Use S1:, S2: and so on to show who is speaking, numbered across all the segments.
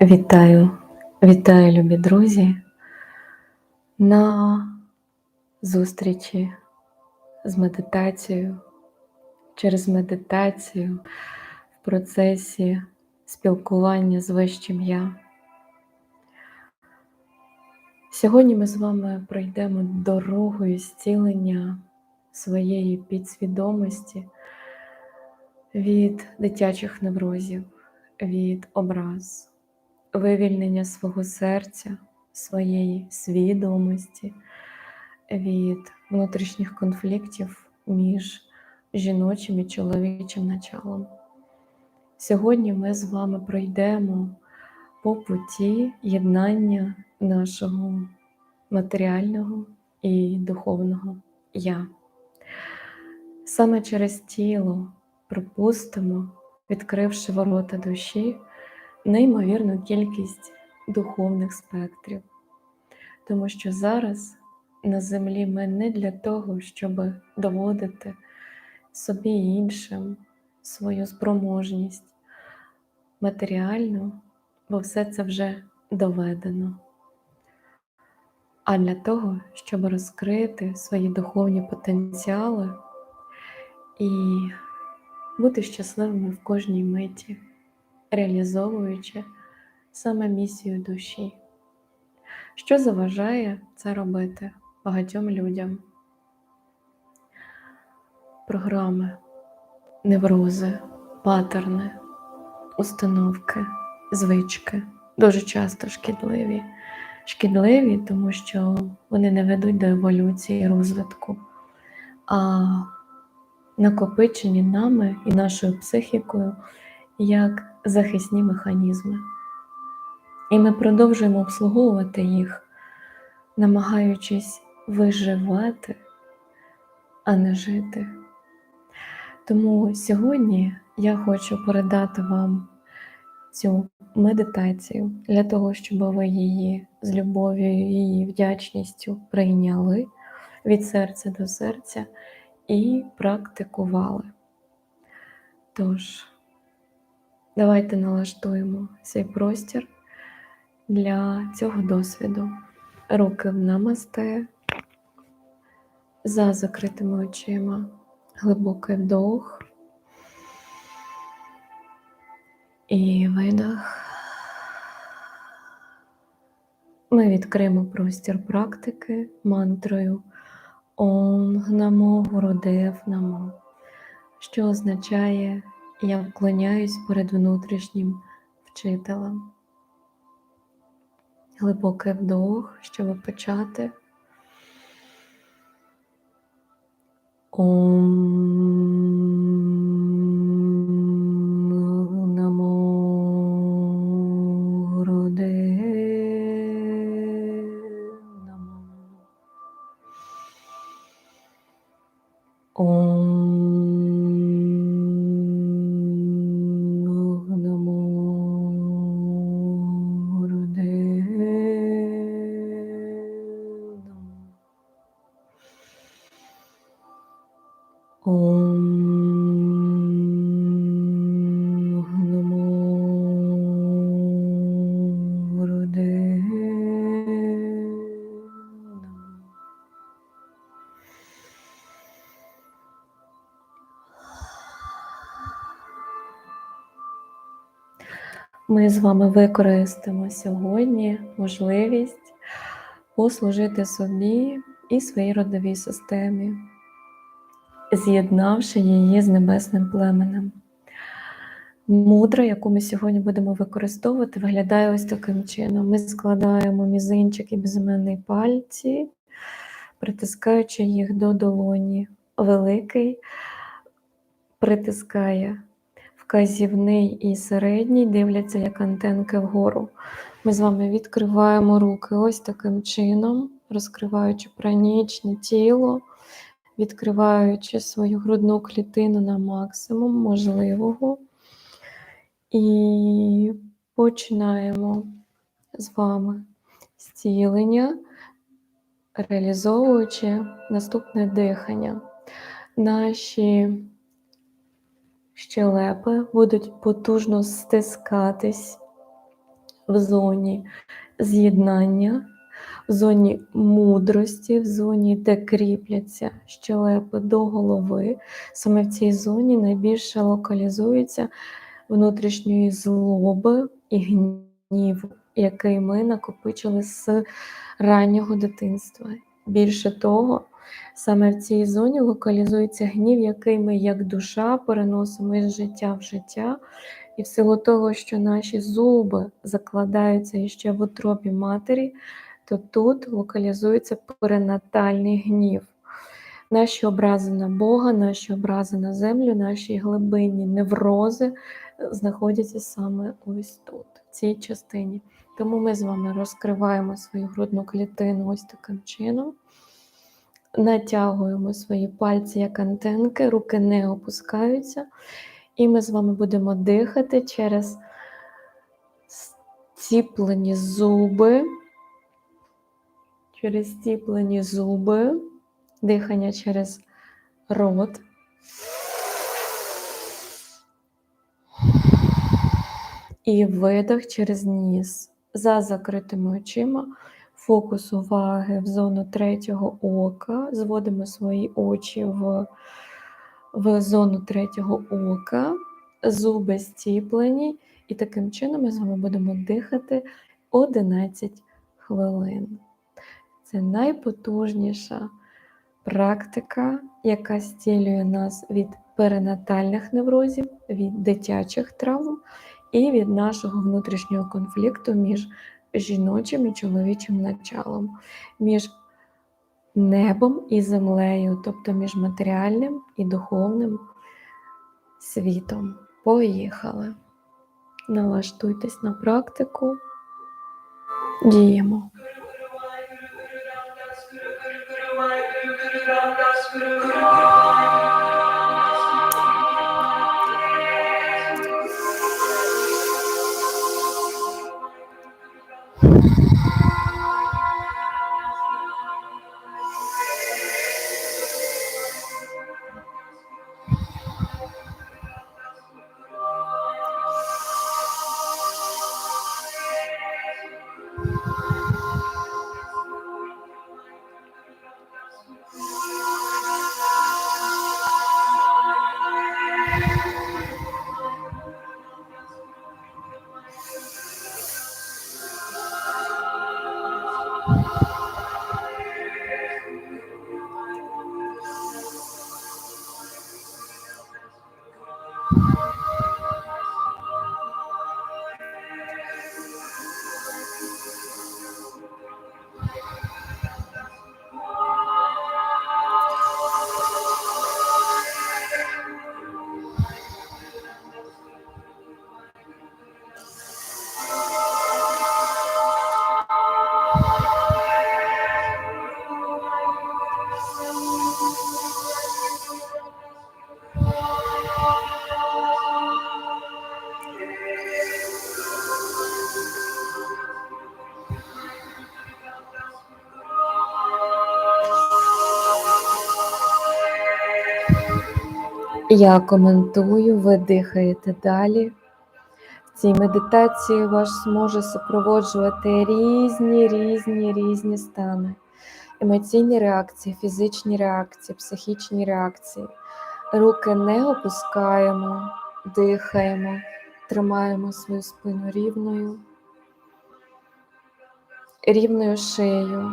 S1: Вітаю, вітаю, любі друзі, на зустрічі з медитацією, через медитацію в процесі спілкування з вищим я. Сьогодні ми з вами пройдемо дорогою зцілення своєї підсвідомості від дитячих неврозів, від образ вивільнення свого серця, своєї свідомості від внутрішніх конфліктів між жіночим і чоловічим началом. Сьогодні ми з вами пройдемо по путі єднання нашого матеріального і духовного я. Саме через тіло пропустимо, відкривши ворота душі неймовірну кількість духовних спектрів. Тому що зараз на землі ми не для того, щоб доводити собі і іншим свою спроможність матеріальну, бо все це вже доведено. А для того, щоб розкрити свої духовні потенціали і бути щасливими в кожній миті реалізовуючи саме місію душі. Що заважає це робити багатьом людям? Програми, неврози, патерни, установки, звички дуже часто шкідливі. Шкідливі, тому що вони не ведуть до еволюції розвитку, а накопичені нами і нашою психікою як захисні механізми. І ми продовжуємо обслуговувати їх, намагаючись виживати, а не жити. Тому сьогодні я хочу передати вам цю медитацію для того, щоб ви її з любов'ю і вдячністю прийняли від серця до серця і практикували. Тож, Давайте налаштуємо цей простір для цього досвіду. Руки в намасте, за закритими очима, глибокий вдох і видох. Ми відкриємо простір практики мантрою Онг Намо Гурудев Намо, що означає я вклоняюсь перед внутрішнім вчителем. Глибокий вдох, щоб почати. Ом Ми з вами використаємо сьогодні можливість послужити собі і своїй родовій системі, з'єднавши її з небесним племенем. Мудра, яку ми сьогодні будемо використовувати, виглядає ось таким чином. Ми складаємо мізинчик і безіменний пальці, притискаючи їх до долоні. Великий притискає вказівний і середній, дивляться як антенки вгору. Ми з вами відкриваємо руки ось таким чином, розкриваючи пранічне тіло, відкриваючи свою грудну клітину на максимум можливого. І починаємо з вами зцілення, реалізовуючи наступне дихання. Наші щелепи будуть потужно стискатись в зоні з'єднання, в зоні мудрості, в зоні, де кріпляться щелепи до голови. Саме в цій зоні найбільше локалізується внутрішньої злоби і гніву, який ми накопичили з раннього дитинства. Більше того, саме в цій зоні локалізується гнів, який ми як душа переносимо із життя в життя. І в силу того, що наші зуби закладаються іще в утробі матері, то тут локалізується перинатальний гнів. Наші образи на Бога, наші образи на землю, наші глибинні неврози знаходяться саме ось тут, в цій частині. Тому ми з вами розкриваємо свою грудну клітину ось таким чином. Натягуємо свої пальці як антенки, руки не опускаються. І ми з вами будемо дихати через стіплені зуби, через стіплені зуби, дихання через рот. І видох через ніс. За закритими очима. Фокус уваги в зону третього ока. Зводимо свої очі в, в зону третього ока, зуби стіплені, і таким чином ми з вами будемо дихати 11 хвилин. Це найпотужніша практика, яка стілює нас від перинатальних неврозів, від дитячих травм і від нашого внутрішнього конфлікту між жіночим і чоловічим началом, між небом і землею, тобто між матеріальним і духовним світом. Поїхали. Налаштуйтесь на практику, діємо. Thank you. Я коментую, ви дихаєте далі. В цій медитації вас може супроводжувати різні, різні, різні стани. Емоційні реакції, фізичні реакції, психічні реакції. Руки не опускаємо, дихаємо, тримаємо свою спину рівною, рівною шиєю.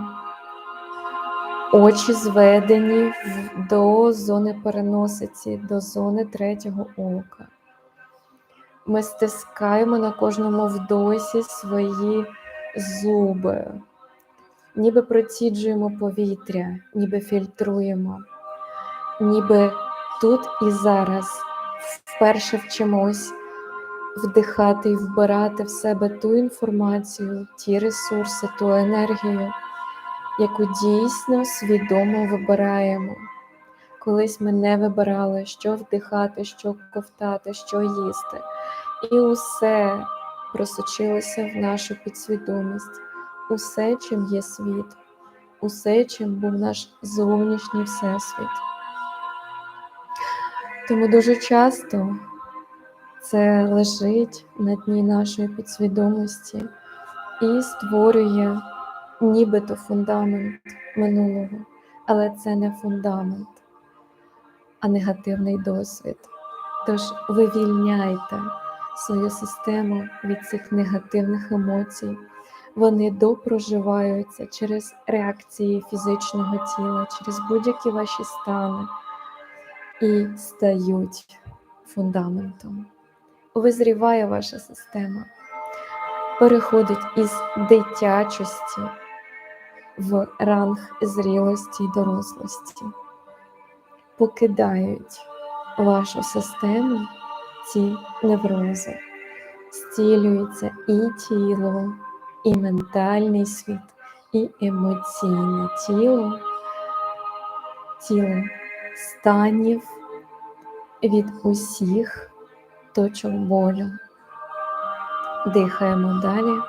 S1: Очі зведені до зони переносиці, до зони третього ока. Ми стискаємо на кожному вдосі свої зуби, ніби проціджуємо повітря, ніби фільтруємо, ніби тут і зараз вперше вчимось вдихати і вбирати в себе ту інформацію, ті ресурси, ту енергію, яку дійсно свідомо вибираємо. Колись ми не вибирали, що вдихати, що ковтати, що їсти. І усе просочилося в нашу підсвідомість, усе, чим є світ, усе, чим був наш зовнішній всесвіт. Тому дуже часто це лежить на дні нашої підсвідомості, і створює нібито фундамент минулого, але це не фундамент, а негативний досвід. Тож вивільняйте свою систему від цих негативних емоцій. Вони допроживаються через реакції фізичного тіла, через будь-які ваші стани і стають фундаментом. Визріває ваша система, переходить із дитячості в ранг зрілості й дорослості, покидають вашу систему ці неврози, зцілюється і тіло, і ментальний світ, і емоційне тіло, тіло станів від усіх точок болю. Дихаємо далі,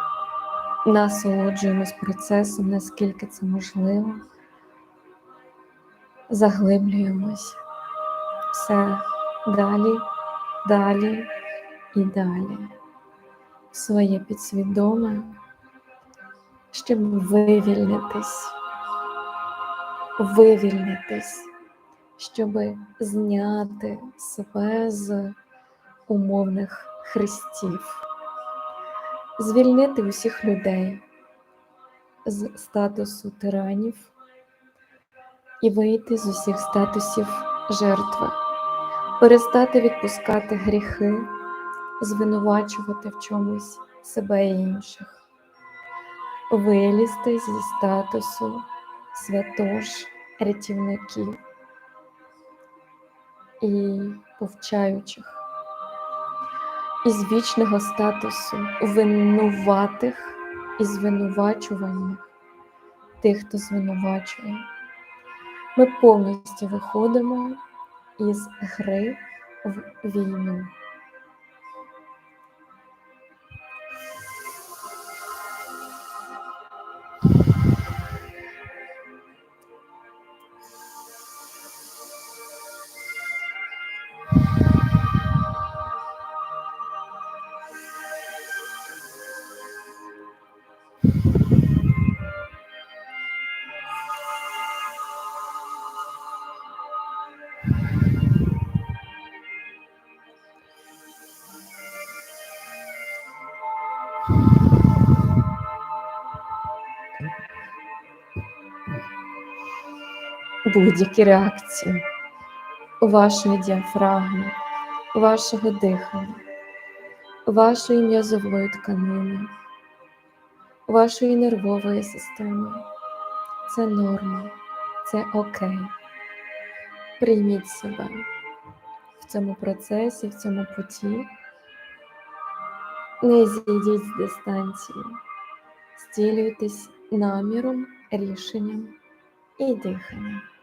S1: насолоджуємось процесом, наскільки це можливо, заглиблюємось. Все. Далі, далі і далі. Своє підсвідоме, щоб вивільнитись, вивільнитись, щоб зняти себе з умовних хрестів, звільнити усіх людей з статусу тиранів і вийти з усіх статусів жертви, перестати відпускати гріхи, звинувачувати в чомусь себе і інших, вилізти зі статусу святош рятівників і повчаючих із вічного статусу винуватих і звинувачуваних тих, хто звинувачує. Ми повністю виходимо із гри в війну. Будь-які реакції вашої діафрагми, вашого дихання, вашої м'язової тканини, вашої нервової системи. Це норма, це окей. Прийміть себе в цьому процесі, в цьому путі. Не зійдіть з дистанції, стілюйтесь наміром, рішенням і диханням.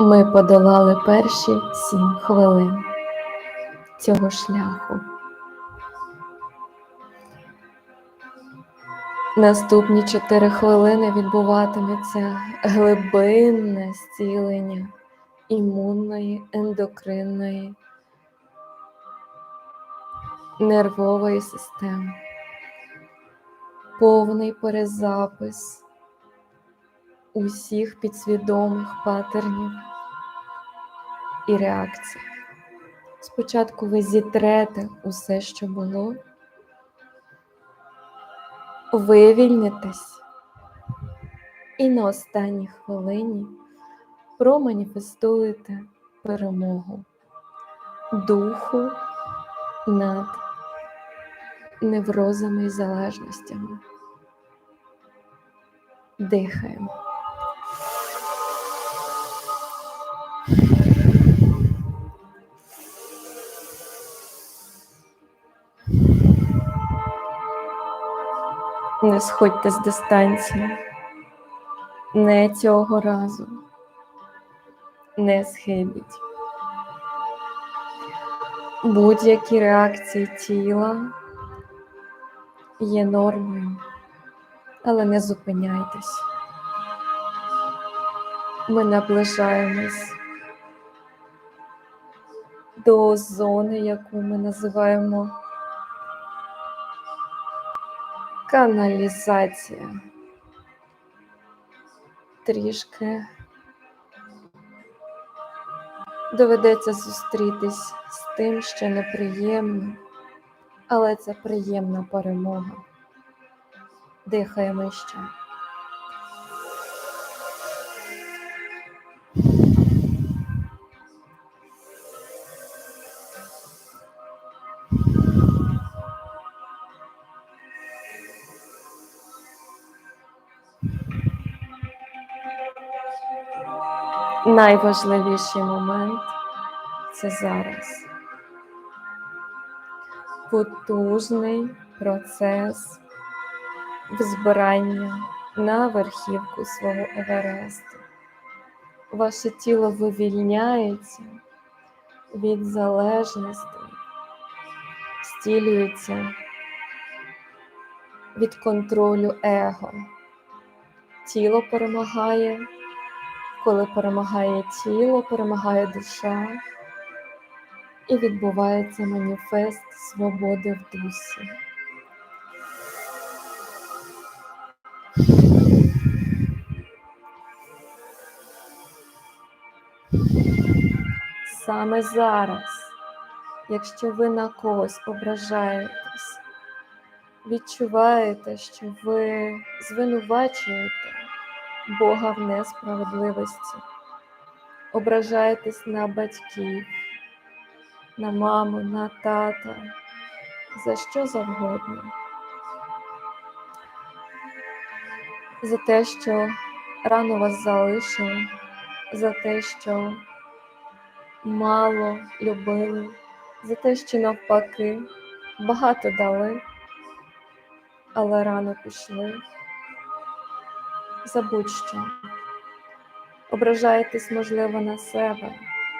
S1: Ми подолали перші сім хвилин цього шляху. Наступні чотири хвилини відбуватиметься глибинне зцілення імунної, ендокринної, нервової системи, повний перезапис усіх підсвідомих патернів і реакцій. Спочатку ви зітрете усе, що було, вивільнитесь і на останній хвилині проманіфестуєте перемогу духу над неврозами і залежностями. Дихаємо. Не сходьте з дистанції. Не цього разу. Не схибіть. Будь-які реакції тіла є нормою, але не зупиняйтесь. Ми наближаємось до зони, яку ми називаємо каналізація. Трішки доведеться зустрітись з тим, що неприємно, але це приємна перемога. Дихаємо ще. Найважливіший момент це зараз. Потужний процес взбирання на верхівку свого Евересту. Ваше тіло вивільняється від залежності, стілюється від контролю его. Тіло перемагає, коли перемагає тіло, перемагає душа, і відбувається маніфест свободи в дусі. Саме зараз, якщо ви на когось ображаєтесь, відчуваєте, що ви звинувачуєте Бога в несправедливості, ображаєтесь на батьків, на маму, на тата, за що завгодно. За те, що рано вас залишили, за те, що мало любили, за те, що навпаки багато дали, але рано пішли. За будь-що. Ображаєтесь, можливо, на себе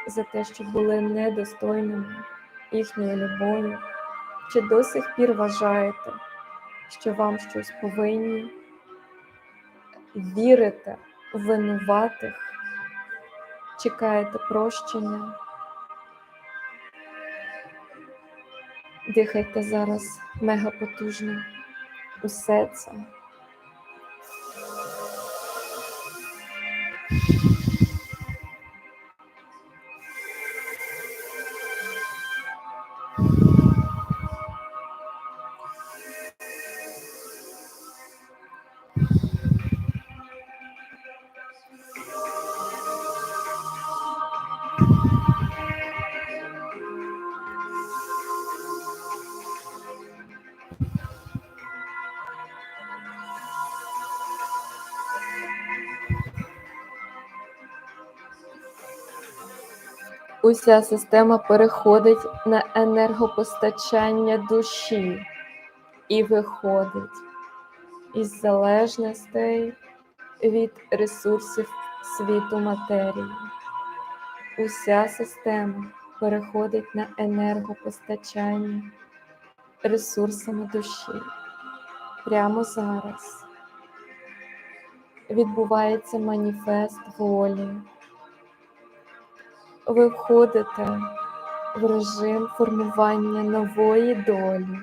S1: за те, що були недостойними їхньої любові, чи до сих пір вважаєте, що вам щось повинні, вірите винуватих, чекаєте прощення. Дихайте зараз мега потужно усе це. Уся система переходить на енергопостачання душі і виходить із залежностей від ресурсів світу матерії. Уся система переходить на енергопостачання ресурсами душі. Прямо зараз відбувається маніфест волі ви в режим формування нової долі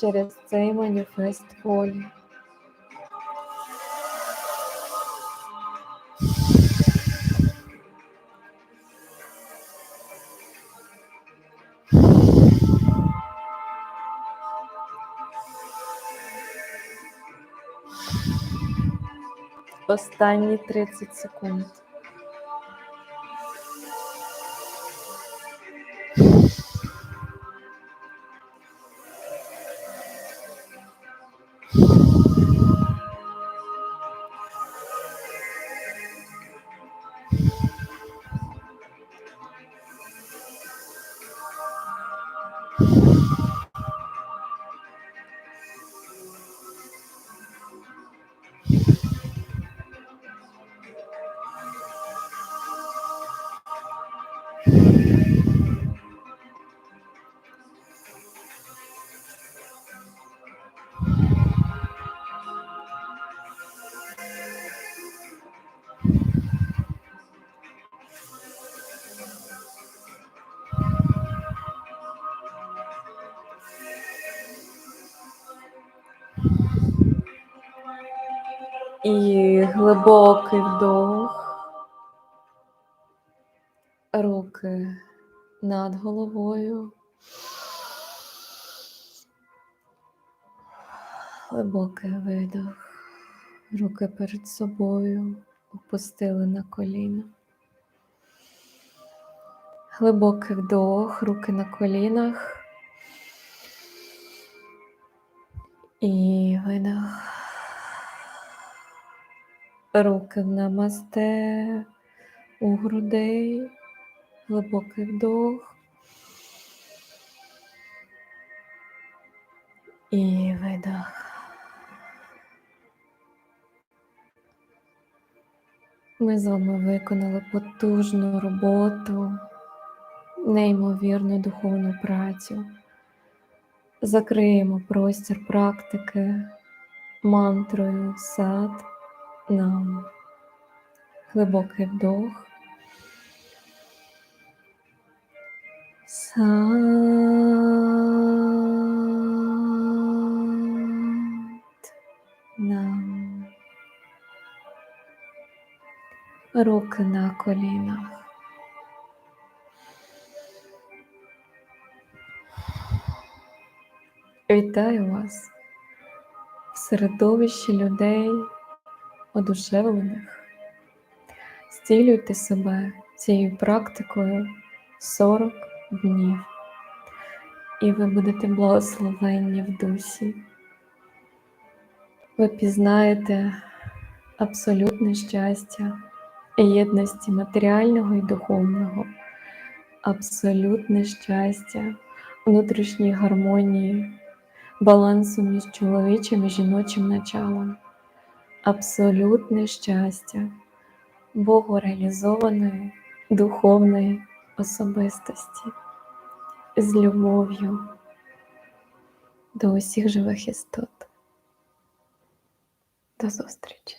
S1: через цей маніфест волі. Останні 30 секунд. І глибокий вдох. Руки над головою. Глибокий видох. Руки перед собою опустили на коліна. Глибокий вдох, руки на колінах. І видох. Руки в намасте у грудей. Глибокий вдох. І видох. Ми з вами виконали потужну роботу, неймовірну духовну працю. Закриємо простір практики мантрою сад нам. Глибокий вдох. Сад нам. Руки на колінах. Вітаю вас в середовищі людей, одушевлених. Зцілюйте себе цією практикою 40 днів, і ви будете благословенні в дусі. Ви пізнаєте абсолютне щастя і єдності матеріального і духовного, абсолютне щастя, внутрішньої гармонії, балансу між чоловічим і жіночим началом, абсолютне щастя, богореалізованої духовної особистості з любов'ю до усіх живих істот. До зустрічі!